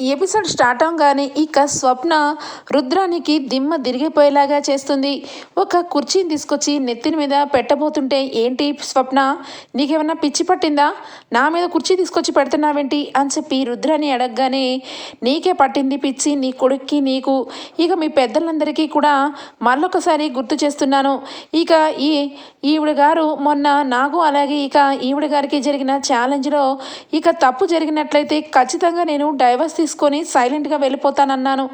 Episode start అవగానే ఇక స్వప్న రుద్రానికి దిమ్మ తిరిగిపోయేలాగా చేస్తుంది. ఒక కుర్చీని తీసుకొచ్చి నెత్తిన మీద పెట్టబోతుంటే ఏంటి స్వప్న నీకేమన్నా పిచ్చి పట్టిందా? నా మీద కుర్చీ తీసుకొచ్చి పెడుతున్నావేంటి? అని చెప్పి రుద్రాని అడగగానే నీకే పట్టింది పిచ్చి నీ కొడుక్కి నీకు. ఇక మీ పెద్దలందరికీ కూడా మళ్ళొకసారి గుర్తు చేస్తున్నాను. ఇక ఈ ఈవిడ గారు మొన్న నాకు అలాగే ఇక ఈవిడ గారికి జరిగిన ఛాలెంజ్లో ఇక తప్పు జరిగినట్లయితే ఖచ్చితంగా నేను డైవర్స్ తీసుకొని సైలెంట్గా వెళ్ళిపోతానన్నాను.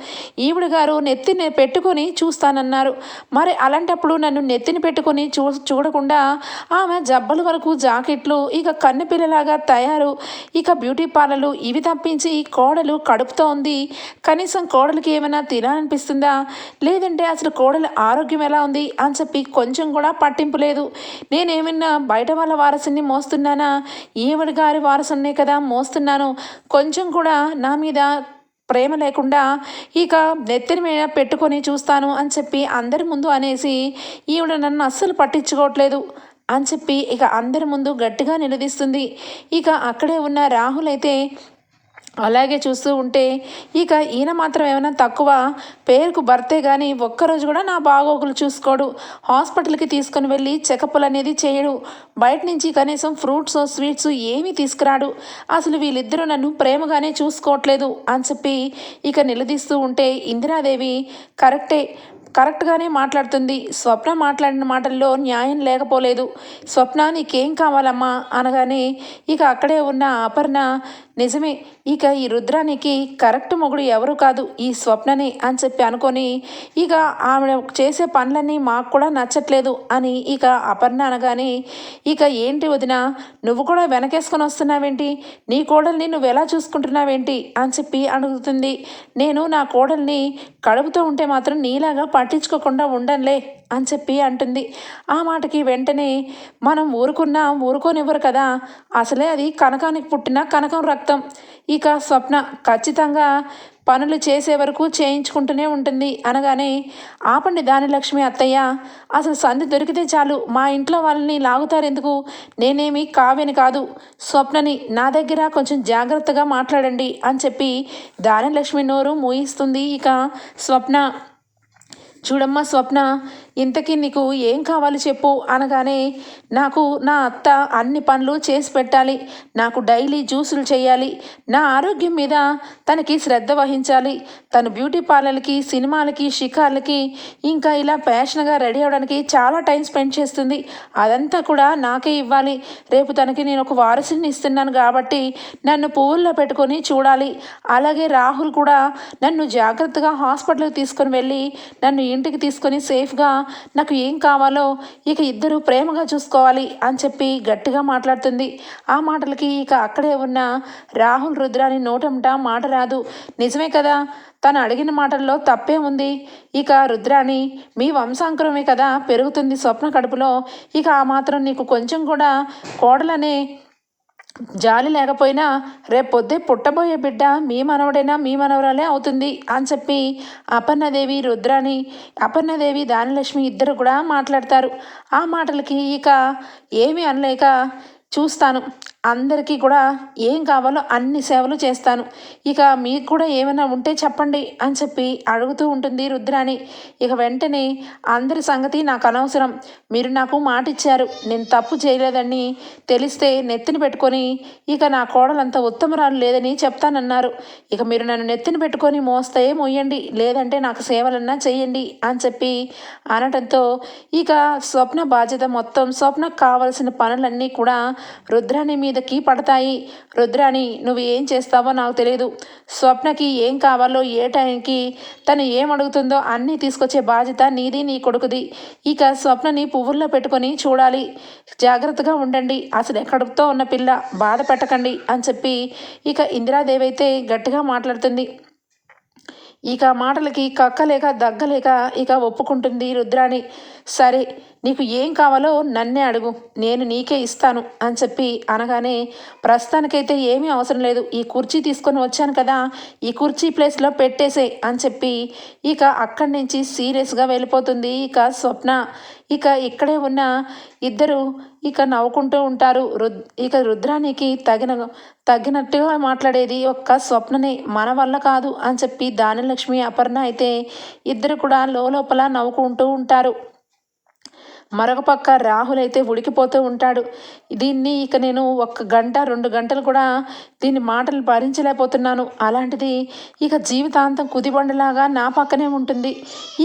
ఈవిడ గారు నెత్తిని పెట్టుకొని చూస్తానన్నారు. మరి అలాంటప్పుడు నన్ను నెత్తిని పెట్టుకొని చూ చూడకుండా ఆమె జబ్బల వరకు జాకెట్లు ఇక కన్నెపిల్లలాగా తయారు ఇక బ్యూటీ పార్లర్లు ఇవి తప్పించి కోడలు కడుపుతో ఉంది కనీసం కోడలికి ఏమైనా తినాలనిపిస్తుందా? లేదంటే అసలు కోడలి ఆరోగ్యం ఎలా ఉంది అని చెప్పి కొంచెం కూడా పట్టింపు లేదు. నేనేమన్నా బయట వాళ్ళ వారసుని మోస్తున్నానా? ఈవిడ గారి వారసునే కదా మోస్తున్నాను. కొంచెం కూడా నా మీద ప్రేమ లేకుండా ఇక నెత్తిన మీద పెట్టుకొని చూస్తాను అని చెప్పి అందరి ముందు అనేసి ఈవిడ నన్ను అస్సలు పట్టించుకోవట్లేదు అని చెప్పి ఇక అందరి ముందు గట్టిగా నిలదీస్తుంది. ఇక అక్కడే ఉన్న రాహుల్ అయితే అలాగే చూస్తూ ఉంటే ఇక ఈయన మాత్రం ఏమైనా తక్కువ పేరుకు భర్తే కానీ ఒక్కరోజు కూడా నా బాగోగులు చూసుకోడు. హాస్పిటల్కి తీసుకొని వెళ్ళి చెకప్లు అనేది చేయడు. బయట నుంచి కనీసం ఫ్రూట్స్ స్వీట్స్ ఏమీ తీసుకురాడు. అసలు వీళ్ళిద్దరూ నన్ను ప్రేమగానే చూసుకోవట్లేదు అని చెప్పి ఇక నిలదీస్తూ ఉంటే ఇందిరాదేవి కరెక్టే కరెక్ట్గానే మాట్లాడుతుంది. స్వప్న మాట్లాడిన మాటల్లో న్యాయం లేకపోలేదు. స్వప్న నీకేం కావాలమ్మా అనగానే ఇక అక్కడే ఉన్న అపర్ణ నిజమే ఇక ఈ రుద్రానికి కరెక్ట్ మొగుడు ఎవరు కాదు ఈ స్వప్ననే అని చెప్పి అనుకొని ఇక ఆమె చేసే పనులన్నీ మాకు కూడా నచ్చట్లేదు అని ఇక అపర్ణ అనగానే ఇక ఏంటి వదిన నువ్వు కూడా వెనకేసుకొని వస్తున్నావేంటి? నీ కోడల్ని నువ్వు ఎలా చూసుకుంటున్నావేంటి? అని చెప్పి అడుగుతుంది. నేను నా కోడల్ని కడుపుతో ఉంటే మాత్రం నీలాగా పట్టించుకోకుండా ఉండనులే అని చెప్పి అంటుంది. ఆ మాటకి వెంటనే మనం ఊరుకున్నా ఊరుకోనివ్వరు కదా అసలే అది కనకానికి పుట్టిన కనకం రక్తం ఇక స్వప్న ఖచ్చితంగా పనులు చేసే వరకు చేయించుకుంటూనే ఉంటుంది. అనగానే ఆపండి దానిలక్ష్మి అత్తయ్య. అసలు సంధి దొరికితే చాలు. మా ఇంట్లో వాళ్ళని లాగుతారు ఎందుకు నేనేమి కావ్యని కాదు. స్వప్నని నా దగ్గర కొంచెం జాగ్రత్తగా మాట్లాడండి అని చెప్పి దానిలక్ష్మి నోరు మూయిస్తుంది. ఇక స్వప్న చూడమ్మా స్వప్న. ఇంతకీ నీకు ఏం కావాలి చెప్పు అనగానే నాకు నా అత్త అన్ని పనులు చేసి పెట్టాలి. నాకు డైలీ జ్యూసులు చేయాలి. నా ఆరోగ్యం మీద తనకి శ్రద్ధ వహించాలి. తను బ్యూటీ పార్లర్కి సినిమాలకి షికార్లకి ఇంకా ఇలా ప్యాషన్గా రెడీ అవ్వడానికి చాలా టైం స్పెండ్ చేస్తుంది. అదంతా కూడా నాకే ఇవ్వాలి. రేపు తనకి నేను ఒక వారసుని ఇస్తున్నాను కాబట్టి నన్ను పువ్వుల్లో పెట్టుకొని చూడాలి. అలాగే రాహుల్ కూడా నన్ను జాగ్రత్తగా హాస్పిటల్కి తీసుకొని వెళ్ళి నన్ను ఇంటికి తీసుకొని సేఫ్గా నాకు ఏం కావాలో ఇక ఇద్దరు ప్రేమగా చూసుకోవాలి అని చెప్పి గట్టిగా మాట్లాడుతుంది. ఆ మాటలకి ఇక అక్కడే ఉన్న రాహుల్ రుద్రాని నోటంట మాట రాదు. నిజమే కదా తను అడిగిన మాటల్లో తప్పే ఉంది. ఇక రుద్రాణి మీ వంశాంకురమే కదా పెరుగుతుంది స్వప్న కడుపులో. ఇక ఆ మాత్రం నీకు కొంచెం కూడా కోడలనే జాలి లేకపోయినా రేపు పుట్టబోయే బిడ్డ మీ మనవడైనా మీ మనవరాలే అవుతుంది అని చెప్పి అపర్ణదేవి రుద్రాని అపర్ణదేవి దానిలక్ష్మి ఇద్దరు కూడా మాట్లాడతారు. ఆ మాటలకి ఇక ఏమీ అనలేక చూస్తాను. అందరికీ కూడా ఏం కావాలో అన్ని సేవలు చేస్తాను. ఇక మీకు కూడా ఏమైనా ఉంటే చెప్పండి అని చెప్పి అడుగుతూ ఉంటుంది రుద్రాణి. ఇక వెంటనే అందరి సంగతి నాకు అనవసరం. మీరు నాకు మాట ఇచ్చారు నేను తప్పు చేయలేదని తెలిస్తే నెత్తిని పెట్టుకొని ఇక నా కోడలంత ఉత్తమరాలు లేదని చెప్తానన్నారు. ఇక మీరు నన్ను నెత్తిని పెట్టుకొని మోస్తే మోయండి లేదంటే నాకు సేవలన్నా చేయండి అని చెప్పి అనటంతో ఇక స్వప్న బాధ్యత మొత్తం స్వప్నకు కావలసిన పనులన్నీ కూడా రుద్రాని మీదకి పడతాయి. రుద్రాణి నువ్వు ఏం చేస్తావో నాకు తెలియదు స్వప్నకి ఏం కావాలో ఏ టైంకి తను ఏం అడుగుతుందో అన్నీ తీసుకొచ్చే బాధ్యత నీది నీ కొడుకుది. ఇక స్వప్నని పువ్వుల్లో పెట్టుకొని చూడాలి. జాగ్రత్తగా ఉండండి. అసలు కడుపుతో ఉన్న పిల్ల బాధ పెట్టకండి అని చెప్పి ఇక ఇందిరాదేవి అయితే గట్టిగా మాట్లాడుతుంది. ఇక మాటలకి కక్కలేక దగ్గలేక ఇక ఒప్పుకుంటుంది రుద్రాణి. సరే నీకు ఏం కావాలో నన్నే అడుగు నేను నీకే ఇస్తాను అని చెప్పి అనగానే ప్రస్తుతానికైతే ఏమీ అవసరం లేదు ఈ కుర్చీ తీసుకొని వచ్చాను కదా ఈ కుర్చీ ప్లేస్లో పెట్టేసే అని చెప్పి ఇక అక్కడి నుంచి సీరియస్గా వెళ్ళిపోతుంది ఇక స్వప్న. ఇక ఇక్కడే ఉన్న ఇద్దరు ఇక నవ్వుకుంటూ ఉంటారు. రుద్ ఇక రుద్రానికి తగిన తగినట్టుగా మాట్లాడేది ఒక్క స్వప్ననే మన వల్ల కాదు అని చెప్పి దానిలక్ష్మి అపర్ణ అయితే ఇద్దరు కూడా లోపల నవ్వుకుంటూ ఉంటారు. మరొక పక్క రాహుల్ అయితే ఉడికిపోతూ ఉంటాడు. దీన్ని ఇక నేను ఒక గంట రెండు గంటలు కూడా దీన్ని మాటలు భరించలేకపోతున్నాను. అలాంటిది ఇక జీవితాంతం కుదిబండలాగా నా పక్కనే ఉంటుంది.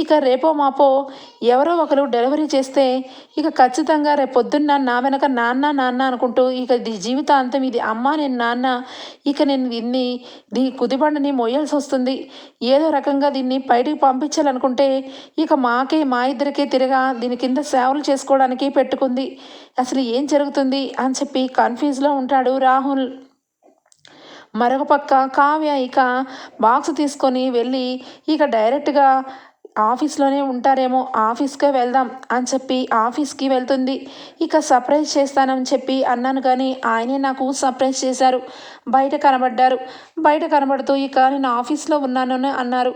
ఇక రేపో మాపో ఎవరో ఒకరు డెలివరీ చేస్తే ఇక ఖచ్చితంగా రేపు పొద్దున్న నా వెనక నాన్న నాన్న అనుకుంటూ ఇక ఇది జీవితాంతం ఇది అమ్మ నేను నాన్న. ఇక నేను దీన్ని దీ కుదిబండని మొయ్యాల్సి వస్తుంది. ఏదో రకంగా దీన్ని బయటికి పంపించాలనుకుంటే ఇక మాకే మా ఇద్దరికే తిరగా దీని కింద సేవలు చేసుకోవడానికి పెట్టుకుంది. అసలు ఏం జరుగుతుంది? అని చెప్పి కన్ఫ్యూజ్లో ఉంటాడు. రాహుల్ మరొక పక్క కావ్య ఇక బాక్స్ తీసుకొని వెళ్ళి ఇక డైరెక్ట్గా ఆఫీస్లోనే ఉంటారేమో ఆఫీస్కే వెళ్దాం అని చెప్పి ఆఫీస్కి వెళ్తుంది. ఇక సర్ప్రైజ్ చేస్తానని చెప్పి అన్నాను కానీ ఆయనే నాకు సర్ప్రైజ్ చేశారు. బయట కనబడ్డారు. బయట కనబడుతూ ఇక నేను ఆఫీస్లో ఉన్నానని అన్నారు.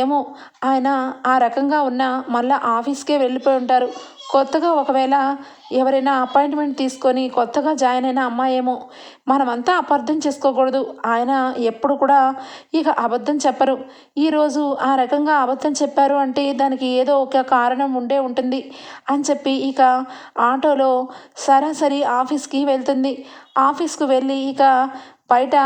ఏమో ఆయన ఆ రకంగా ఉన్న మళ్ళీ ఆఫీస్కే వెళ్ళిపోయి ఉంటారు. కొత్తగా ఒకవేళ ఎవరైనా అపాయింట్మెంట్ తీసుకొని కొత్తగా జాయిన్ అయిన అమ్మాయేమో మనమంతా అపార్థం చేసుకోకూడదు. ఆయన ఎప్పుడు కూడా ఇక అబద్ధం చెప్పరు. ఈరోజు ఆ రకంగా అబద్ధం చెప్పారు అంటే దానికి ఏదో ఒక కారణం ఉండే ఉంటుంది అని చెప్పి ఇక ఆటోలో సరాసరి ఆఫీస్కి వెళ్తుంది. ఆఫీస్కు వెళ్ళి ఇక బయట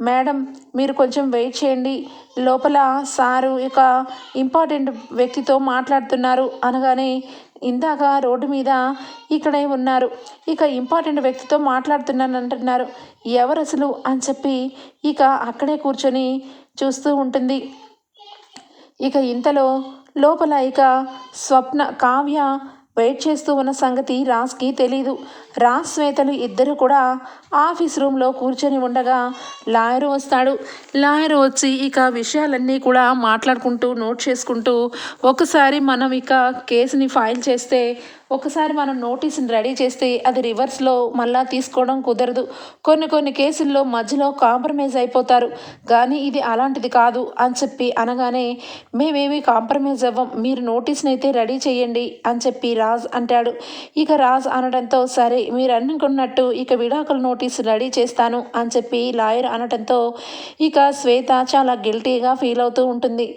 మేడం మీరు కొంచెం వెయిట్ చేయండి. లోపల సారు ఇక ఇంపార్టెంట్ వ్యక్తితో మాట్లాడుతున్నారు. అనగానే ఇందాక రోడ్డు మీద ఇక్కడే ఉన్నారు. ఇక ఇంపార్టెంట్ వ్యక్తితో మాట్లాడుతున్నాను అంటున్నారు ఎవరు అసలు అని చెప్పి ఇక అక్కడే కూర్చొని చూస్తూ ఉంటుంది. ఇక ఇంతలో లోపల ఇక స్వప్న కావ్య వెయిట్ చేస్తూ ఉన్న సంగతి రాజ్కి తెలీదు. రాజ్ శ్వేతలు ఇద్దరు కూడా ఆఫీస్ రూమ్లో కూర్చొని ఉండగా లాయర్ వస్తాడు. లాయర్ వచ్చి ఇక విషయాలన్నీ కూడా మాట్లాడుకుంటూ నోట్ చేసుకుంటూ ఒకసారి మనం ఇక కేసుని ఫైల్ చేస్తే ఒకసారి మనం నోటీస్ని రెడీ చేస్తే అది రివర్స్లో మళ్ళా తీసుకోవడం కుదరదు. కొన్ని కొన్ని కేసుల్లో మధ్యలో కాంప్రమైజ్ అయిపోతారు. కానీ ఇది అలాంటిది కాదు అని చెప్పి అనగానే మేమేమి కాంప్రమైజ్ అవ్వం మీరు నోటీస్ని అయితే రెడీ చేయండి అని చెప్పి రాజ్ అంటాడు. ఇక రాజ్ అనడంతో సరే మీరు అనుకున్నట్టు ఇక విడాకుల నోటీస్ రెడీ చేస్తాను అని చెప్పి లాయర్ అనడంతో ఇక శ్వేత చాలా గిల్టీగా ఫీల్ అవుతూ ఉంటుంది.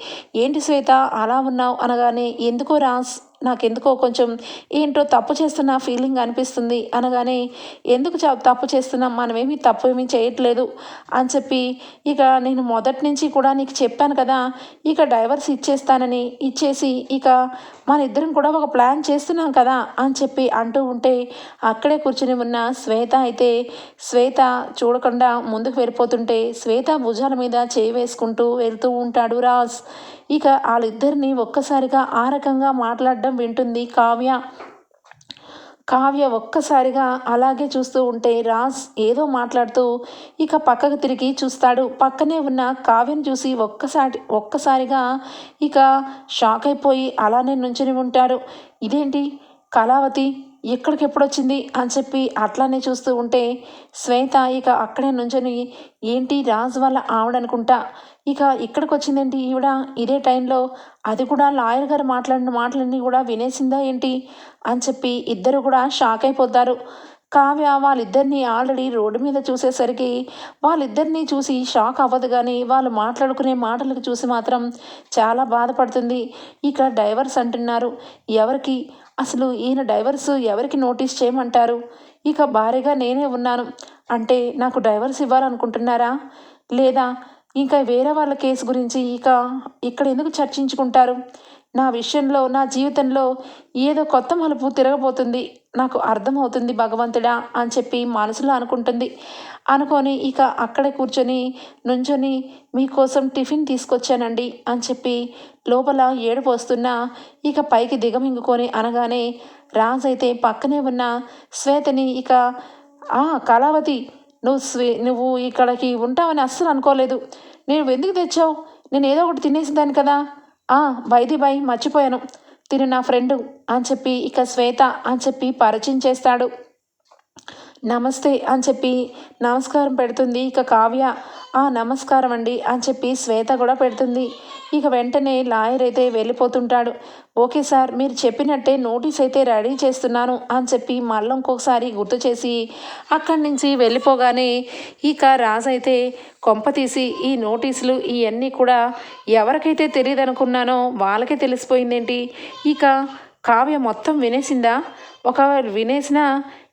ఏంటి శ్వేత అలా ఉన్నావు? అనగానే ఎందుకో రాజ్ నాకెందుకో కొంచెం ఏంటో తప్పు చేస్తున్న ఫీలింగ్ అనిపిస్తుంది. అనగానే ఎందుకు చ- తప్పు చేస్తున్నాం? మనమేమి తప్పు ఏమీ చేయట్లేదు అని చెప్పి ఇక నేను మొదటి నుంచి కూడా నీకు చెప్పాను కదా ఇక డైవర్స్ ఇచ్చేస్తానని ఇచ్చేసి ఇక మన ఇద్దరం కూడా ఒక ప్లాన్ చేస్తున్నాం కదా అని చెప్పి అంటూ ఉంటే అక్కడే కూర్చుని ఉన్న శ్వేత అయితే శ్వేత చూడకుండా ముందుకు వెళ్ళిపోతుంటే శ్వేత భుజాల మీద చేయి వేసుకుంటూ వెళ్తూ ఉంటాడు రాజ్. ఇక వాళ్ళిద్దరిని ఒక్కసారిగా ఆ రకంగా మాట్లాడడం వింటుంది కావ్య. కావ్య ఒక్కసారిగా అలాగే చూస్తూ ఉంటే రాజ్ ఏదో మాట్లాడుతూ ఇక పక్కకు తిరిగి చూస్తాడు. పక్కనే ఉన్న కావ్యను చూసి ఒక్కసారి ఒక్కసారిగా ఇక షాక్ అయిపోయి అలానే నుంచుని ఉంటారు ఇదేంటి కళావతి? ఎక్కడికి ఎప్పుడొచ్చింది అని చెప్పి అట్లానే చూస్తూ ఉంటే శ్వేత ఇక అక్కడే నుంచొని ఏంటి రాజు వాళ్ళ ఆవిడనుకుంటా? ఇక ఇక్కడికి వచ్చిందేంటి ఈవిడ? ఇదే టైంలో అది కూడా లాయర్ గారు మాట్లాడిన మాటలన్నీ కూడా వినేసిందా ఏంటి? అని చెప్పి ఇద్దరు కూడా షాక్ అయిపోతారు. కావ్య వాళ్ళిద్దరిని ఆల్రెడీ రోడ్డు మీద చూసేసరికి వాళ్ళిద్దరిని చూసి షాక్ అవ్వదు కానీ వాళ్ళు మాట్లాడుకునే మాటలకు చూసి మాత్రం చాలా బాధపడుతుంది. ఇక డైవర్స్ అంటున్నారు ఎవరికి? అసలు ఈయన డైవర్స్ ఎవరికి నోటీస్ చేయమంటారు? ఇక భారీగా నేనే ఉన్నాను. అంటే నాకు డైవర్స్ ఇవ్వాలనుకుంటున్నారా? లేదా ఇంకా వేరే వాళ్ళ కేసు గురించి ఇక ఇక్కడ ఎందుకు చర్చించుకుంటారు? నా విషయంలో నా జీవితంలో ఏదో కొత్త మలుపు తిరగబోతుంది. నాకు అర్థమవుతుంది భగవంతుడా అని చెప్పి మనసులో అనుకుంటుంది. అనుకొని ఇక అక్కడే కూర్చొని నుంచొని మీకోసం టిఫిన్ తీసుకొచ్చానండి అని చెప్పి లోపల ఏడుపు వస్తున్నా ఇక పైకి దిగమింగుకొని అనగానే రాజ్ అయితే పక్కనే ఉన్న శ్వేతని ఇక ఆ కళావతి నువ్వు స్వే నువ్వు ఇక్కడికి ఉంటావని అస్సలు అనుకోలేదు. నేను ఎందుకు తెచ్చావు? నేను ఏదో ఒకటి తినేసేదాన్ని కదా. ఆ బైది బై మర్చిపోయాను. తిను నా ఫ్రెండు అని చెప్పి ఇక శ్వేత అని చెప్పి పరిచయం చేస్తాడు. నమస్తే అని చెప్పి నమస్కారం పెడుతుంది. ఇక కావ్య ఆ నమస్కారం అండి అని చెప్పి శ్వేత కూడా పెడుతుంది. ఇక వెంటనే లాయర్ అయితే వెళ్ళిపోతుంటాడు. ఓకే సార్ మీరు చెప్పినట్టే నోటీస్ అయితే రెడీ చేస్తున్నాను అని చెప్పి మళ్ళీ ఇంకొకసారి గుర్తు చేసి అక్కడి నుంచి వెళ్ళిపోగానే ఇక రాజు అయితే కొంప తీసి ఈ నోటీసులు ఇవన్నీ కూడా ఎవరికైతే తెలియదు అనుకున్నానో వాళ్ళకే తెలిసిపోయిందేంటి? ఇక కావ్య మొత్తం వినేసిందా? ఒకవేళ వినేసినా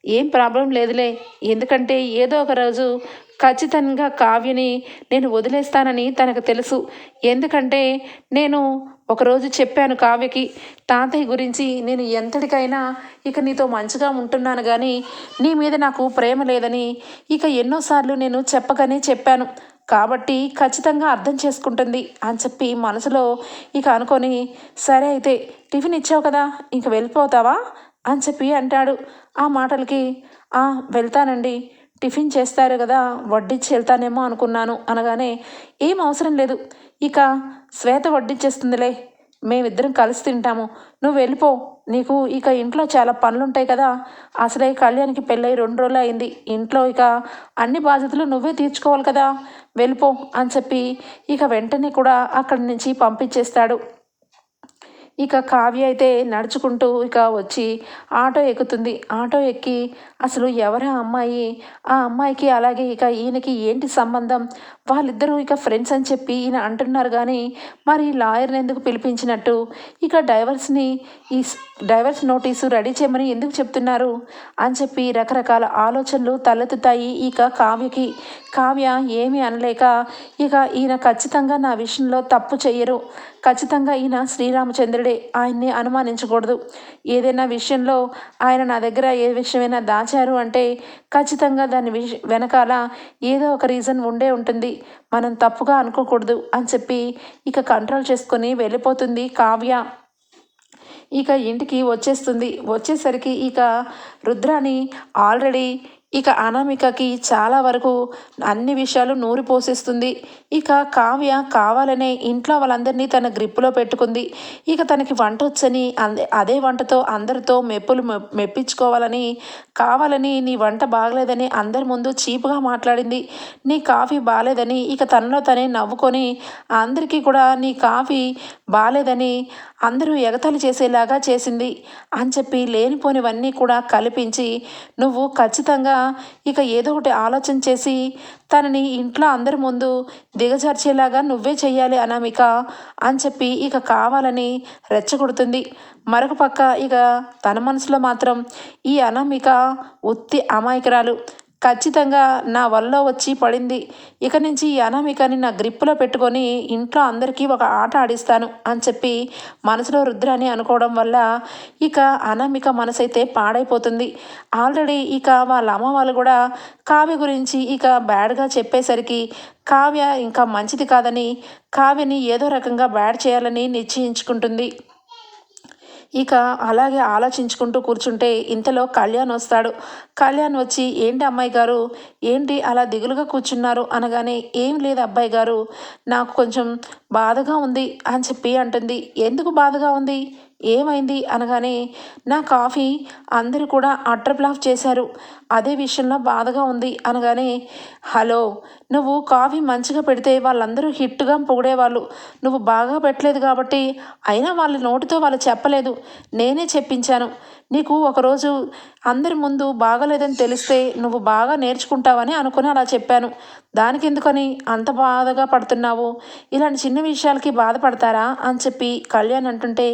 ఏం ప్రాబ్లం లేదులే. ఎందుకంటే ఏదో ఒక రోజు ఖచ్చితంగా కావ్యని నేను వదిలేస్తానని తనకు తెలుసు. ఎందుకంటే నేను ఒకరోజు చెప్పాను కావ్యకి తాతయ్య గురించి నేను ఎంతటికైనా ఇక నీతో మంచిగా ఉంటున్నాను కానీ నీ మీద నాకు ప్రేమ లేదని ఇక ఎన్నోసార్లు నేను చెప్పగానే చెప్పాను. కాబట్టి ఖచ్చితంగా అర్థం చేసుకుంటుంది అని చెప్పి మనసులో ఇక అనుకొని సరే అయితే టిఫిన్ ఇచ్చావు కదా ఇంక వెళ్ళిపోతావా? అని చెప్పి అంటాడు. ఆ మాటలకి ఆ వెళ్తానండి. టిఫిన్ చేస్తారు కదా వడ్డిచ్చి వెళ్తానేమో అనుకున్నాను అనగానే ఏం అవసరం లేదు. ఇక శ్వేత వడ్డిచ్చేస్తుందిలే. మేమిద్దరం కలిసి తింటాము. నువ్వు వెళ్ళిపో. నీకు ఇక ఇంట్లో చాలా పనులు ఉంటాయి కదా. అసలే కళ్యాణ్కి పెళ్ళై రెండు రోజులు అయింది. ఇంట్లో ఇక అన్ని బాధ్యతలు నువ్వే తీర్చుకోవాలి కదా. వెళ్ళిపో అని చెప్పి ఇక వెంటనే కూడా అక్కడి నుంచి పంపించేస్తాడు. ఇక కావ్య అయితే నడుచుకుంటూ ఇక వచ్చి ఆటో ఎక్కుతుంది. ఆటో ఎక్కి అసలు ఎవరా అమ్మాయి? ఆ అమ్మాయికి అలాగే ఇక ఈయనకి ఏంటి సంబంధం? వాళ్ళిద్దరూ ఇక ఫ్రెండ్స్ అని చెప్పి ఈయన అంటున్నారు కానీ మరి లాయర్ని ఎందుకు పిలిపించినట్టు? ఇక డైవర్స్ని ఈ డైవర్స్ నోటీసు రెడీ చేయమని ఎందుకు చెప్తున్నారు? అని చెప్పి రకరకాల ఆలోచనలు తలెత్తుతాయి ఇక కావ్యకి. కావ్య ఏమీ అనలేక ఇక ఈయన ఖచ్చితంగా నా విషయంలో తప్పు చెయ్యరు. ఖచ్చితంగా ఈయన శ్రీరామచంద్రుడే ఆయన్ని అనుమానించకూడదు. ఏదైనా విషయంలో ఆయన నా దగ్గర ఏ విషయమైనా దాచారు అంటే ఖచ్చితంగా దాని విష వెనకాల ఏదో ఒక రీజన్ ఉండే ఉంటుంది. మనం తప్పుగా అనుకోకూడదు అని చెప్పి ఇక కంట్రోల్ చేసుకొని వెళ్ళిపోతుంది కావ్య. ఇక ఇంటికి వచ్చేస్తుంది. వచ్చేసరికి ఇక రుద్రాని ఆల్రెడీ ఇక అనామికకి చాలా వరకు అన్ని విషయాలు నూరి పోసేస్తుంది. ఇక కావ్య కావాలనే ఇంట్లో వాళ్ళందరినీ తన గ్రిప్పులో పెట్టుకుంది. ఇక తనకి వంట వచ్చని అదే వంటతో అందరితో మెప్పులు మెప్పించుకోవాలని కావాలని నీ వంట బాగలేదని అందరి ముందు చీపుగా మాట్లాడింది. నీ కాఫీ బాగాలేదని ఇక తనలో తనే నవ్వుకొని అందరికీ కూడా నీ కాఫీ బాగాలేదని అందరూ ఎగతాళి చేసేలాగా చేసింది అని చెప్పి లేనిపోనివన్నీ కూడా కల్పించి నువ్వు ఖచ్చితంగా ఇక ఏదో ఒకటి ఆలోచన చేసి తనని ఇంట్లో అందరి ముందు దిగజార్చేలాగా నువ్వే చెయ్యాలి అనామిక అని చెప్పి ఇక కావాలని రెచ్చగొడుతుంది. మరొక పక్క ఇక తన మనసులో మాత్రం ఈ అనామిక ఉత్తి అమాయకురాలు. ఖచ్చితంగా నా వల్ల వచ్చి పడింది. ఇక నుంచి ఈ అనామికని నా గ్రిప్పులో పెట్టుకొని ఇంట్లో అందరికీ ఒక ఆట ఆడిస్తాను అని చెప్పి మనసులో రుద్రాని అనుకోవడం వల్ల ఇక అనామిక మనసు అయితే పాడైపోతుంది. ఆల్రెడీ ఇక వాళ్ళ అమ్మ వాళ్ళు కూడా కావ్య గురించి ఇక బ్యాడ్గా చెప్పేసరికి కావ్య ఇంకా మంచిది కాదని కావ్యని ఏదో రకంగా బ్యాడ్ చేయాలని నిశ్చయించుకుంటుంది. ఇక అలాగే ఆలోచించుకుంటూ కూర్చుంటే ఇంతలో కళ్యాణ్ వస్తాడు. కళ్యాణ్ వచ్చి ఏంటి అమ్మాయి గారు? ఏంటి అలా దిగులుగా కూర్చున్నారు? అనగానే ఏం లేదు అబ్బాయి గారు. నాకు కొంచెం బాధగా ఉంది అని చెప్పి అంటుంది. ఎందుకు బాధగా ఉంది? ఏమైంది అనగానే నా కాఫీ అందరూ కూడా అటర్ బ్లాఫ్ చేశారు. అదే విషయంలో బాధగా ఉంది అనగానే హలో నువ్వు కాఫీ మంచిగా పెడితే వాళ్ళందరూ హిట్గా పొగిడేవాళ్ళు. నువ్వు బాగా పెట్టలేదు కాబట్టి అయినా వాళ్ళ నోటితో వాళ్ళు చెప్పలేదు. నేనే చెప్పించాను. నీకు ఒకరోజు అందరి ముందు బాగలేదని తెలిస్తే నువ్వు బాగా నేర్చుకుంటావని అనుకుని అలా చెప్పాను. దానికి ఎందుకని అంత బాధగా పడుతున్నావు? ఇలాంటి చిన్న విషయాలకి బాధపడతారా? అని చెప్పి కళ్యాణ్ అంటుంటే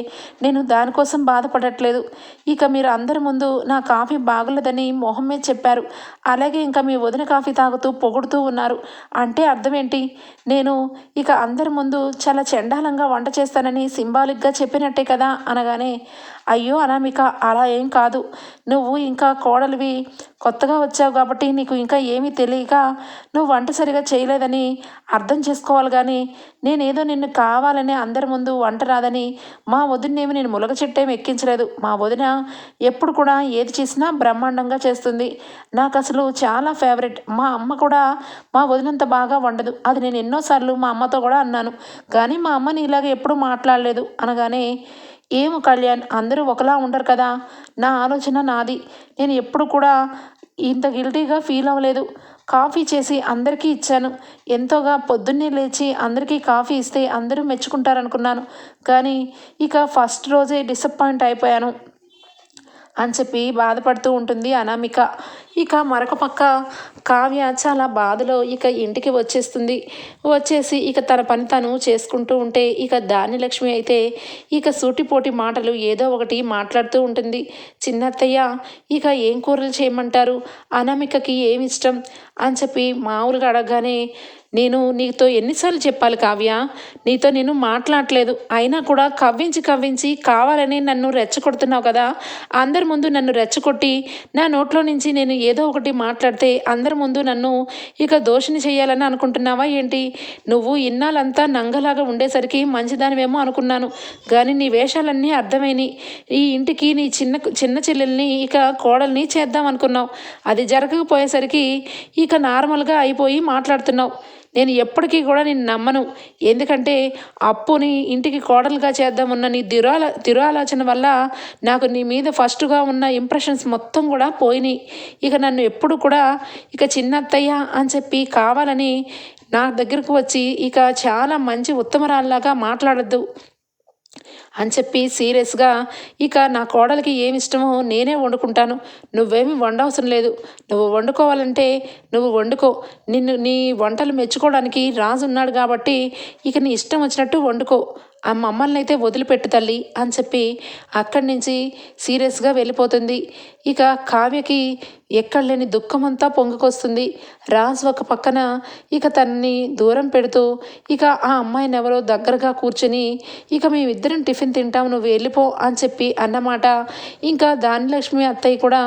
నేను దానికోసం బాధపడట్లేదు. ఇక మీరు అందరి ముందు నా కాఫీ బాగలేదని మొహం మీద చెప్పారు. అలాగే ఇంకా మీ వదిన కాఫీ తాగుతూ పొగుడుతూ ఉన్నారు. అంటే అర్థం ఏంటి నేను ఇక అందరి ముందు చాలా చండాలంగా వంట చేస్తానని సింబాలిక్గా చెప్పినట్టే కదా అనగానే అయ్యో అనామిక అలా ఏం కాదు. నువ్వు ఇంకా కోడలివి. కొత్తగా వచ్చావు కాబట్టి నీకు ఇంకా ఏమీ తెలియక నువ్వు వంట సరిగా చేయలేదని అర్థం చేసుకోవాలి కానీ నేనేదో నిన్ను కావాలని అందరి ముందు వంట రాదని మా వదినేమి నేను ములగ చెట్టేమి ఎక్కించలేదు మా వదిన ఎప్పుడు కూడా ఏది చేసినా బ్రహ్మాండంగా చేస్తుంది. నాకు అసలు చాలా ఫేవరెట్. మా అమ్మ కూడా మా వదినంత బాగా వండదు. అది నేను ఎన్నోసార్లు మా అమ్మతో కూడా అన్నాను. కానీ మా అమ్మని ఇలాగ ఎప్పుడు మాట్లాడలేదు అనగానే ఏమో కళ్యాణ్? అందరూ ఒకలా ఉండరు కదా? నా ఆలోచన నాది. నేను ఎప్పుడు కూడా ఇంత గిల్టీగా ఫీల్ అవ్వలేదు. కాఫీ చేసి అందరికీ ఇచ్చాను. ఎంతోగా పొద్దున్నే లేచి అందరికీ కాఫీ ఇస్తే అందరూ మెచ్చుకుంటారనుకున్నాను. కానీ ఇక ఫస్ట్ రోజే డిసప్పాయింట్ అయిపోయాను. అని చెప్పి బాధపడుతూ ఉంటుంది అనామిక. ఇక మరొక పక్క కావ్య చాలా బాధలో ఇక ఇంటికి వచ్చేస్తుంది. వచ్చేసి ఇక తన పని తను చేసుకుంటూ ఉంటే ఇక ధాన్యలక్ష్మి అయితే ఇక సూటిపోటి మాటలు ఏదో ఒకటి మాట్లాడుతూ ఉంటుంది. చిన్నత్తయ్య ఇక ఏం కూరలు చేయమంటారు? అనామికకి ఏమి ఇష్టం? అని చెప్పి మామూలుగా అడగగానే నేను నీతో ఎన్నిసార్లు చెప్పాలి కావ్య? నీతో నేను మాట్లాడలేదు. అయినా కూడా కవ్వించి కవ్వించి కావాలని నన్ను రెచ్చగొడుతున్నావు కదా? అందరి ముందు నన్ను రెచ్చగొట్టి నా నోట్లో నుంచి నేను ఏదో ఒకటి మాట్లాడితే అందరి ముందు నన్ను ఇక దోషిని చేయాలని అనుకుంటున్నావా ఏంటి? నువ్వు ఇన్నాళ్ళంతా నంగలాగా ఉండేసరికి మంచిదానివేమో అనుకున్నాను. కానీ నీ వేషాలన్నీ అర్థమైనవి ఈ ఇంటికి నీ చిన్న చిన్న చెల్లెల్ని ఇక కోడల్ని చేద్దాం అనుకున్నావు అది జరగకపోయేసరికి ఇక నార్మల్గా అయిపోయి మాట్లాడుతున్నావు. నేను ఎప్పటికీ కూడా నేను నమ్మను. ఎందుకంటే అప్పుని ఇంటికి కోడలుగా చేద్దామన్న నీ దురాల దురాలోచన వల్ల నాకు నీ మీద ఫస్ట్గా ఉన్న ఇంప్రెషన్స్ మొత్తం కూడా పోయినాయి. ఇక నన్ను ఎప్పుడు కూడా ఇక చిన్నత్తయ్య అని చెప్పి కావాలని నా దగ్గరకు వచ్చి ఇక చాలా మంచి ఉత్తమరాల్లాగా మాట్లాడద్దు. అని చెప్పి సీరియస్గా ఇక నా కోడలికి ఏమి ఇష్టమో నేనే వండుకుంటాను. నువ్వేమి వండవసరం లేదు. నువ్వు వండుకోవాలంటే నువ్వు వండుకో. నిన్ను నీ వంటలు మెచ్చుకోవడానికి రాజు ఉన్నాడు కాబట్టి ఇక నీ ఇష్టం వచ్చినట్టు వండుకో. ఆ మమ్మల్ని అయితే వదిలిపెట్టు తల్లి అని చెప్పి అక్కడి నుంచి సీరియస్గా వెళ్ళిపోతుంది. ఇక కావ్యకి ఎక్కడ లేని దుఃఖమంతా పొంగుకొస్తుంది. రాజ్ ఒక పక్కన ఇక తనని దూరం పెడుతూ ఇక ఆ అమ్మాయిని ఎవరో దగ్గరగా కూర్చొని ఇక మేమిద్దరం టిఫిన్ తింటాం నువ్వు వెళ్ళిపో అని చెప్పి అన్నమాట. ఇంకా దానిలక్ష్మి అత్తయ్య కూడా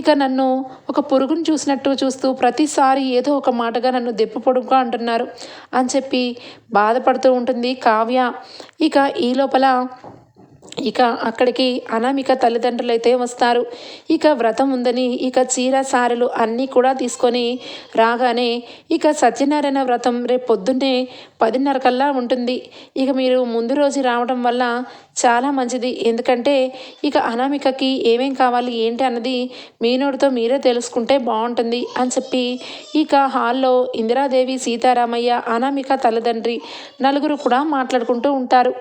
ఇక నన్ను ఒక పురుగును చూసినట్టు చూస్తూ ప్రతిసారి ఏదో ఒక మాటగా నన్ను దెప్పు పొడుగుగా అంటున్నారు అని చెప్పి బాధపడుతూ ఉంటుంది కావ్య. ఇక ఈ లోపల ఇక అక్కడికి అనామిక తల్లిదండ్రులు అయితే వస్తారు. ఇక వ్రతం ఉందని ఇక చీర సారెలు అన్నీ కూడా తీసుకొని రాగానే ఇక సత్యనారాయణ వ్రతం రేపు పొద్దున్నే పదిన్నర కల్లా ఉంటుంది. ఇక మీరు ముందు రోజు రావడం వల్ల చాలా మంచిది. ఎందుకంటే ఇక అనామికకి ఏమేం కావాలి ఏంటి అన్నది మీ నోటితో మీరే తెలుసుకుంటే బాగుంటుంది అని చెప్పి ఇక హాల్లో ఇందిరాదేవి సీతారామయ్య అనామిక తల్లిదండ్రి నలుగురు కూడా మాట్లాడుకుంటూ ఉంటారు.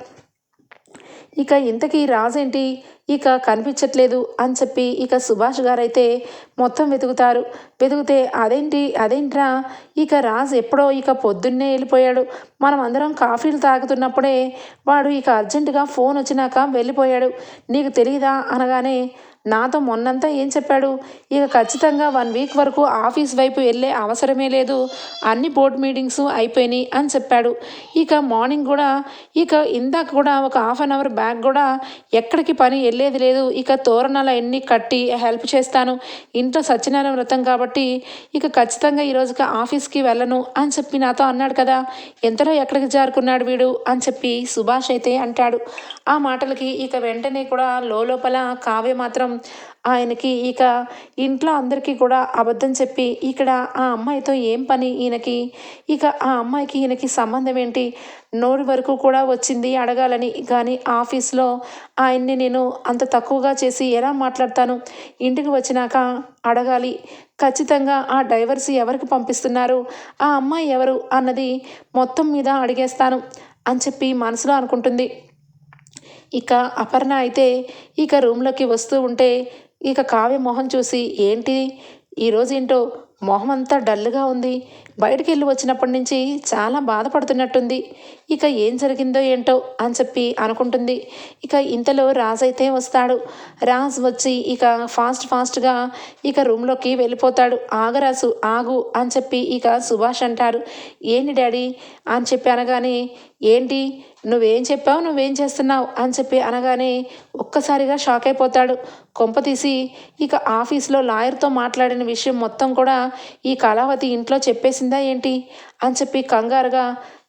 ఇక ఇంతకీ రాజేంటి? ఇక కనిపించట్లేదు అని చెప్పి ఇక సుభాష్ గారైతే మొత్తం వెతుకుతారు. వెతికితే అదేంటి? అదేంట్రా? ఇక రాజ్ ఎప్పుడో ఇక పొద్దున్నే వెళ్ళిపోయాడు. మనం అందరం కాఫీలు తాగుతున్నప్పుడే వాడు ఇక అర్జెంటుగా ఫోన్ వచ్చినాక వెళ్ళిపోయాడు. నీకు తెలియదా అనగానే నాతో మొన్నంతా ఏం చెప్పాడు? ఇక ఖచ్చితంగా వన్ వీక్ వరకు ఆఫీస్ వైపు వెళ్ళే అవసరమే లేదు. అన్ని బోర్డ్ మీటింగ్స్ అయిపోయినాయి అని చెప్పాడు. ఇక మార్నింగ్ కూడా ఇక ఇందాక కూడా ఒక హాఫ్ అన్ అవర్ బ్యాక్ కూడా ఎక్కడికి పని వెళ్ళేది లేదు. ఇక తోరణాలు ఎన్ని కట్టి హెల్ప్ చేస్తాను. ఇంట్లో సత్యనారాయణ వ్రతం కాబట్టి ఇక ఖచ్చితంగా ఈరోజుకి ఆఫీస్కి వెళ్ళను అని చెప్పి నాతో అన్నాడు కదా. ఎంతలో ఎక్కడికి జారుకున్నాడు వీడు అని చెప్పి సుభాష్ అయితే అంటాడు. ఆ మాటలకి ఇక వెంటనే కూడా లోపల కావ్య మాత్రం ఆయనకి ఇక ఇంట్లో అందరికీ కూడా అబద్ధం చెప్పి ఇక్కడ ఆ అమ్మాయితో ఏం పని ఈయనకి? ఇక ఆ అమ్మాయికి ఈయనకి సంబంధం ఏంటి? నోరు వరకు కూడా వచ్చింది అడగాలని. కానీ ఆఫీస్లో ఆయన్ని నేను అంత తక్కువగా చేసి ఎలా మాట్లాడతాను? ఇంటికి వచ్చినాక అడగాలి. ఖచ్చితంగా ఆ డైవర్స్ ఎవరికి పంపిస్తున్నారు? ఆ అమ్మాయి ఎవరు అన్నది మొత్తం మీద అడిగేస్తాను అని చెప్పి మనసులో అనుకుంటుంది. ఇక అపర్ణ అయితే ఇక రూమ్లోకి వస్తూ ఉంటే ఇక కావ్య మొహం చూసి ఏంటి? ఈరోజు ఏంటో మొహం అంతా డల్గా ఉంది. బయటికి వెళ్ళి వచ్చినప్పటి నుంచి చాలా బాధపడుతున్నట్టుంది. ఇక ఏం జరిగిందో ఏంటో అని చెప్పి అనుకుంటుంది. ఇక ఇంతలో రాజ్ అయితే వస్తాడు. రాజ్ వచ్చి ఇక ఫాస్ట్ ఫాస్ట్గా ఇక రూమ్లోకి వెళ్ళిపోతాడు. ఆగరాసు ఆగు అని చెప్పి ఇక సుభాష్ అంటారు ఏంటి డాడీ అని చెప్పి అనగానే ఏంటి నువ్వేం చెప్పావు నువ్వేం చేస్తున్నావు అని చెప్పి అనగానే ఒక్కసారిగా షాక్ అయిపోతాడు. కొంప తీసి ఇక ఆఫీస్లో లాయర్తో మాట్లాడిన విషయం మొత్తం కూడా ఈ కళావతి ఇంట్లో చెప్పేసిందా ఏంటి అని చెప్పి కంగారుగా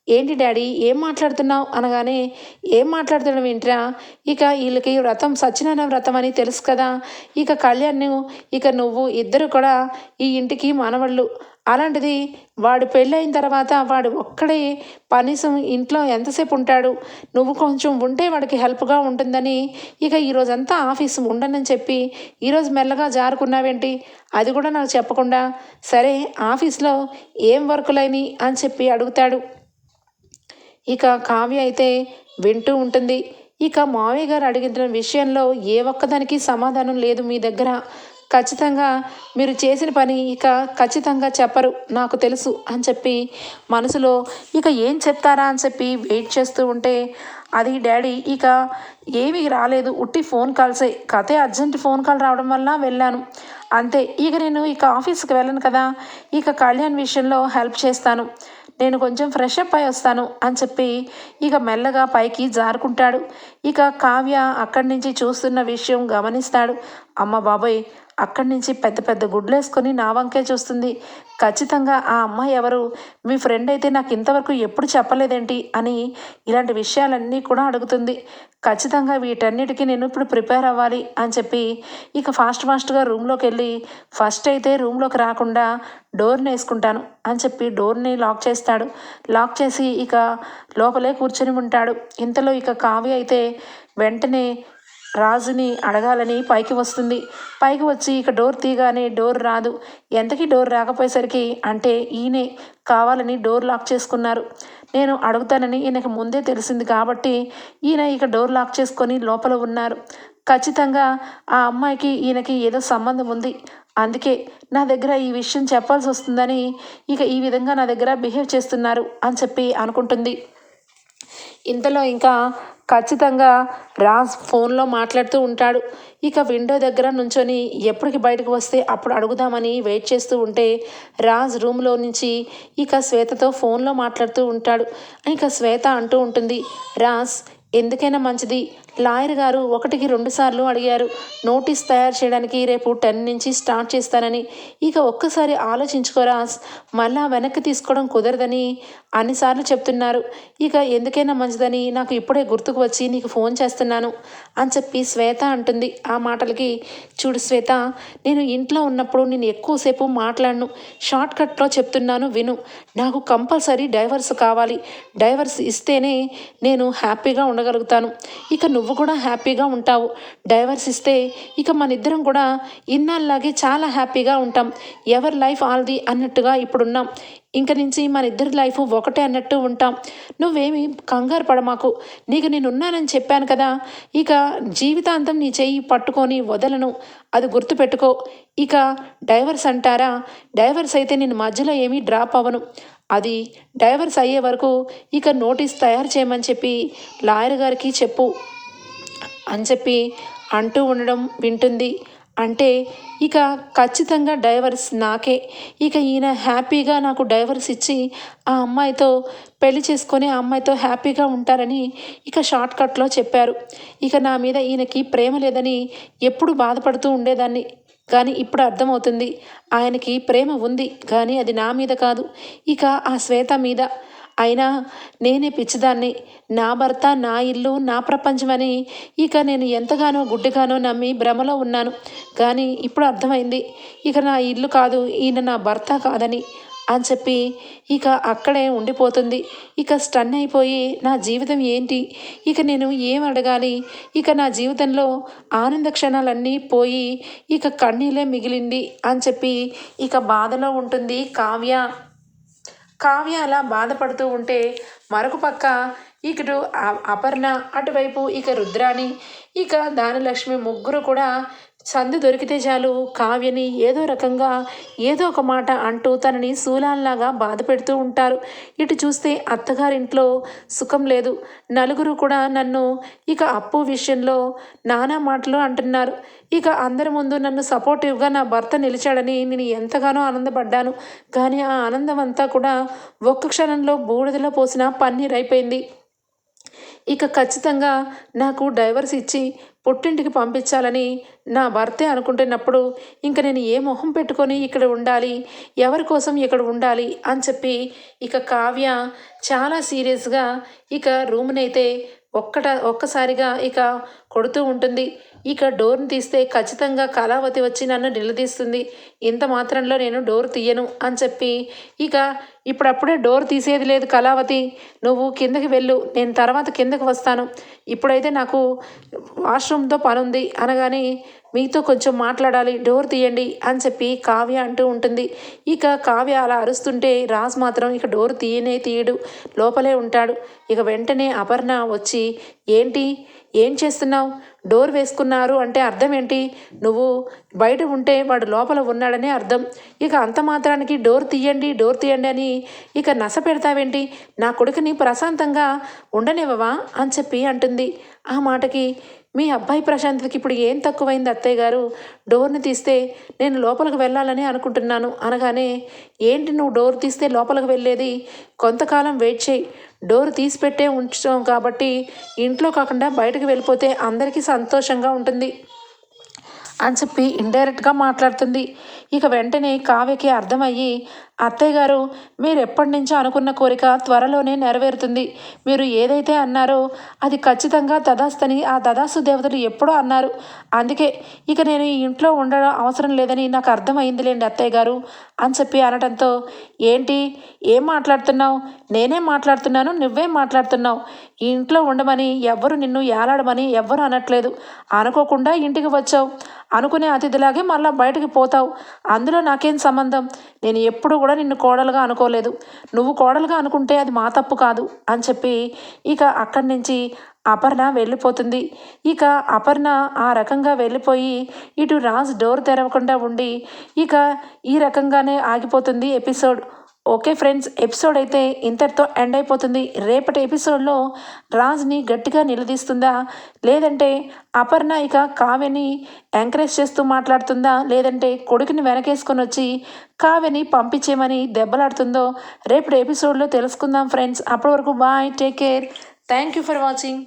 ఏంటి డాడీ ఏం మాట్లాడుతున్నావు? అనగానే ఏం మాట్లాడుతున్నావు ఏంట్రా? ఇక వీళ్ళకి వ్రతం సత్యనారాయణ వ్రతం అని తెలుసు కదా. ఇక కళ్యాణ్ ఇక నువ్వు ఇద్దరు కూడా ఈ ఇంటికి మనవళ్ళు. అలాంటిది వాడు పెళ్ళైన తర్వాత వాడు ఒక్కడే కనీసం ఇంట్లో ఎంతసేపు ఉంటాడు? నువ్వు కొంచెం ఉంటే వాడికి హెల్ప్గా ఉంటుందని ఇక ఈరోజంతా ఆఫీస్ ఉండనని చెప్పి ఈరోజు మెల్లగా జారుకున్నావేంటి? అది కూడా నాకు చెప్పకుండా సరే ఆఫీస్లో ఏం వర్కులైని అని చెప్పి అడుగుతాడు. ఇక కావ్య అయితే వింటూ ఉంటుంది. ఇక మావయ్య గారు అడిగిన విషయంలో ఏ ఒక్కదానికి సమాధానం లేదు మీ దగ్గర. ఖచ్చితంగా మీరు చేసిన పని ఇక ఖచ్చితంగా చెప్పరు నాకు తెలుసు అని చెప్పి మనసులో ఇక ఏం చెప్తారా అని చెప్పి వెయిట్ చేస్తూ ఉంటే అది డాడీ ఇక ఏమీ రాలేదు ఉట్టి ఫోన్ కాల్సే. కథే అర్జెంట్ ఫోన్ కాల్ రావడం వల్ల వెళ్ళాను. అంతే ఇక నేను ఇక ఆఫీస్కి వెళ్ళను కదా ఇక కళ్యాణ్ విషయంలో హెల్ప్ చేస్తాను. నేను కొంచెం ఫ్రెష్ అప్ అయి వస్తాను అని చెప్పి ఇక మెల్లగా పైకి జారుకుంటాడు. ఇక కావ్య అక్కడి నుంచి చూస్తున్న విషయం గమనిస్తాడు. అమ్మ బాబోయ్ అక్కడి నుంచి పెద్ద పెద్ద గుడ్లు వేసుకొని నా వంకే చూస్తుంది. ఖచ్చితంగా ఆ అమ్మాయి ఎవరు? మీ ఫ్రెండ్ అయితే నాకు ఇంతవరకు ఎప్పుడు చెప్పలేదేంటి? అని ఇలాంటి విషయాలన్నీ కూడా అడుగుతుంది. ఖచ్చితంగా వీటన్నిటికీ నేను ఇప్పుడు ప్రిపేర్ అవ్వాలి అని చెప్పి ఇక ఫాస్ట్ ఫాస్ట్గా రూమ్లోకి వెళ్ళి ఫస్ట్ అయితే రూమ్లోకి రాకుండా డోర్ని వేసుకుంటాను అని చెప్పి డోర్ని లాక్ చేస్తాడు. లాక్ చేసి ఇక లోపలే కూర్చొని ఉంటాడు. ఇంతలో ఇక కావ్య అయితే వెంటనే రాజుని అడగాలని పైకి వస్తుంది. పైకి వచ్చి ఇక డోర్ తీగానే డోర్ రాదు. ఎంతకీ డోర్ రాకపోయేసరికి అంటే ఈయనే కావాలని డోర్ లాక్ చేసుకున్నారు. నేను అడుగుతానని ఈయనకు ముందే తెలిసింది కాబట్టి ఈయన ఇక డోర్ లాక్ చేసుకొని లోపల ఉన్నారు. ఖచ్చితంగా ఆ అమ్మాయికి ఈయనకి ఏదో సంబంధం ఉంది. అందుకే నా దగ్గర ఈ విషయం చెప్పాల్సి వస్తుందని ఇక ఈ విధంగా నా దగ్గర బిహేవ్ చేస్తున్నారు అని చెప్పి అనుకుంటుంది. ఇంతలో ఇంకా ఖచ్చితంగా రాజ్ ఫోన్లో మాట్లాడుతూ ఉంటాడు. ఇక విండో దగ్గర నుంచొని ఎప్పటికి బయటకు వస్తే అప్పుడు అడుగుదామని వెయిట్ చేస్తూ ఉంటే రాజ్ రూమ్లో నుంచి ఇక శ్వేతతో ఫోన్లో మాట్లాడుతూ ఉంటాడు. ఇక శ్వేత అంటూ ఉంటుంది రాజ్ ఎందుకైనా మంచిది. లాయర్ గారు ఒకటికి రెండుసార్లు అడిగారు నోటీస్ తయారు చేయడానికి రేపు టెన్ నుంచి స్టార్ట్ చేస్తానని. ఇక ఒక్కసారి ఆలోచించుకోరా మళ్ళా వెనక్కి తీసుకోవడం కుదరదని అన్నిసార్లు చెప్తున్నారు. ఇక ఎందుకైనా మంచిదని నాకు ఇప్పుడే గుర్తుకు వచ్చి నీకు ఫోన్ చేస్తున్నాను అని చెప్పి శ్వేత అంటుంది. ఆ మాటలకి చూడు శ్వేత నేను ఇంట్లో ఉన్నప్పుడు నేను ఎక్కువసేపు మాట్లాడను షార్ట్ కట్లో చెప్తున్నాను విను. నాకు కంపల్సరీ డైవర్స్ కావాలి. డైవర్స్ ఇస్తేనే నేను హ్యాపీగా ఉండగలుగుతాను. ఇక నువ్వు నువ్వు కూడా హ్యాపీగా ఉంటావు. డైవర్స్ ఇస్తే ఇక మన ఇద్దరం కూడా ఇన్నాళ్ళలాగే చాలా హ్యాపీగా ఉంటాం. ఎవరి లైఫ్ ఆల్ది అన్నట్టుగా ఇప్పుడున్నాం. ఇంక నుంచి మన ఇద్దరి లైఫ్ ఒకటే అన్నట్టు ఉంటాం. నువ్వేమి కంగారు పడమాకు. నీకు నేను ఉన్నానని చెప్పాను కదా. ఇక జీవితాంతం నీ చెయ్యి పట్టుకొని వదలను. అది గుర్తుపెట్టుకో. ఇక డైవర్స్ అంటారా? డైవర్స్ అయితే నేను మధ్యలో ఏమీ డ్రాప్ అవ్వను. అది డైవర్స్ అయ్యే వరకు ఇక నోటీస్ తయారు చేయమని చెప్పి లాయర్ గారికి చెప్పు. అని చెప్పి అంటూ ఉండడం వింటుంది. అంటే ఇక ఖచ్చితంగా డైవర్స్ నాకే. ఇక ఈయన హ్యాపీగా నాకు డైవర్స్ ఇచ్చి ఆ అమ్మాయితో పెళ్ళి చేసుకొని ఆ అమ్మాయితో హ్యాపీగా ఉంటారని ఇక షార్ట్ కట్లో చెప్పారు. ఇక నా మీద ఈయనకి ప్రేమ లేదని ఎప్పుడు బాధపడుతూ ఉండేదాన్ని. కానీ ఇప్పుడు అర్థమవుతుంది. ఆయనకి ప్రేమ ఉంది. కానీ అది నా మీద కాదు. ఇక ఆ శ్వేత మీద. అయినా నేనే పిచ్చిదాన్ని. నా భర్త నా ఇల్లు నా ప్రపంచమని ఇక నేను ఎంతగానో గుడ్డిగానో నమ్మి భ్రమలో ఉన్నాను. కానీ ఇప్పుడు అర్థమైంది. ఇక నా ఇల్లు కాదు ఈయన నా భర్త కాదని అని చెప్పి ఇక అక్కడే ఉండిపోతుంది. ఇక స్టన్ అయిపోయి నా జీవితం ఏంటి? ఇక నేను ఏం అడగాలి? ఇక నా జీవితంలో ఆనంద క్షణాలన్నీ పోయి ఇక కన్నీలే మిగిలింది అని చెప్పి ఇక బాధలో ఉంటుంది కావ్య. కావ్య అలా బాధపడుతూ ఉంటే మరొక పక్క ఇకటు అపర్ణ అటువైపు ఇక రుద్రాణి ఇక దానలక్ష్మి ముగ్గురు కూడా సందు దొరికితే చాలు. కావ్యని ఏదో రకంగా ఏదో ఒక మాట అంటూ తనని శూలాల్లాగా బాధ పెడుతూ ఉంటారు. ఇటు చూస్తే అత్తగారింట్లో సుఖం లేదు. నలుగురు కూడా నన్ను ఇక అప్పు విషయంలో నానా మాటలు అంటున్నారు. ఇక అందరి ముందు నన్ను సపోర్టివ్గా నా భర్త నిలిచాడని నేను ఎంతగానో ఆనందపడ్డాను. కానీ ఆ ఆనందం అంతా కూడా ఒక్క క్షణంలో బూడిదలో పోసిన పన్నీర్ అయిపోయింది ఇక ఖచ్చితంగా నాకు డైవర్స్ ఇచ్చి పుట్టింటికి పంపించాలని నా భర్తే అనుకుంటున్నప్పుడు ఇంక నేను ఏ మొహం పెట్టుకొని ఇక్కడ ఉండాలి? ఎవరి కోసం ఇక్కడ ఉండాలి? అని చెప్పి ఇక కావ్య చాలా సీరియస్గా ఇక రూమ్నైతే ఒక్కట ఒక్కసారిగా ఇక కొడుతూ ఉంటుంది. ఇక డోర్ని తీస్తే ఖచ్చితంగా కళావతి వచ్చి నన్ను నిలదీస్తుంది. ఇంత మాత్రంలో నేను డోర్ తీయను అని చెప్పి ఇక ఇప్పుడప్పుడే డోర్ తీసేది లేదు కళావతి. నువ్వు కిందకి వెళ్ళు నేను తర్వాత కిందకి వస్తాను. ఇప్పుడైతే నాకు వాష్రూమ్తో పనుంది అనగానే మీతో కొంచెం మాట్లాడాలి డోర్ తీయండి అని చెప్పి కావ్య అంటూ ఉంటుంది. ఇక కావ్య అలా అరుస్తుంటే రాజ్ మాత్రం ఇక డోర్ తీయనే తీయడు. లోపలే ఉంటాడు. ఇక వెంటనే అపర్ణ వచ్చి ఏంటి? ఏం చేస్తున్నావు? డోర్ వేసుకున్నారు అంటే అర్థం ఏంటి? నువ్వు బయట ఉంటే వాడు లోపల ఉన్నాడనే అర్థం. ఇక అంత మాత్రానికి డోర్ తీయండి డోర్ తీయండి అని ఇక నస పెడతావేంటి? నా కొడుకుని ప్రశాంతంగా ఉండనివ్వవా అని చెప్పి అంటుంది. ఆ మాటకి మీ అబ్బాయి ప్రశాంత్కి ఇప్పుడు ఏం తక్కువైంది అత్తయ్య గారు? డోర్ని తీస్తే నేను లోపలికి వెళ్ళాలని అనుకుంటున్నాను అనగానే ఏంటి నువ్వు డోర్ తీస్తే లోపలికి వెళ్ళేది? కొంతకాలం వెయిట్ చేయి. డోర్ తీసి పెట్టే కాబట్టి ఇంట్లో కాకుండా బయటకు వెళ్ళిపోతే అందరికీ సంతోషంగా ఉంటుంది అని చెప్పి ఇండైరెక్ట్గా మాట్లాడుతుంది. ఇక వెంటనే కావ్యకి అర్థమయ్యి అత్తయ్య గారు మీరు నుంచో అనుకున్న కోరిక త్వరలోనే నెరవేరుతుంది. మీరు ఏదైతే అన్నారో అది ఖచ్చితంగా తదాస్తని ఆ తదాస్తు దేవతలు ఎప్పుడో అన్నారు. అందుకే ఇక నేను ఈ ఇంట్లో ఉండడం అవసరం లేదని నాకు అర్థమైందిలేండి అత్తయ్య గారు అని చెప్పి అనడంతో ఏంటి? ఏం మాట్లాడుతున్నావు? నేనేం మాట్లాడుతున్నాను నువ్వేం మాట్లాడుతున్నావు. ఈ ఇంట్లో ఉండమని ఎవ్వరు నిన్ను ఏలాడమని ఎవ్వరు అనట్లేదు. అనుకోకుండా ఇంటికి వచ్చావు. అనుకునే అతిథిలాగే మళ్ళీ బయటకు పోతావు. అందులో నాకేం సంబంధం? నేను ఎప్పుడు కూడా నిన్ను కోడలుగా అనుకోలేదు. నువ్వు కోడలుగా అనుకుంటే అది మా తప్పు కాదు అని చెప్పి ఇక అక్కడి నుంచి అపర్ణ వెళ్ళిపోతుంది. ఇక అపర్ణ ఆ రకంగా వెళ్ళిపోయి ఇటు రాజ్ డోర్ తెరవకుండా ఉండి ఇక ఈ రకంగానే ఆగిపోతుంది ఎపిసోడ్. ఓకే ఫ్రెండ్స్ ఎపిసోడ్ అయితే ఇంతటితో ఎండ్ అయిపోతుంది. రేపటి ఎపిసోడ్లో రాజ్ని గట్టిగా నిలదీస్తుందా? లేదంటే అపర్ణ ఇక కావ్యని ఎంకరేజ్ చేస్తూ మాట్లాడుతుందా? లేదంటే కొడుకుని వెనకేసుకొని వచ్చి కావ్యని పంపించేమని దెబ్బలాడుతుందో రేపటి ఎపిసోడ్లో తెలుసుకుందాం ఫ్రెండ్స్. అప్పటి వరకు bye take care. Thank you for watching.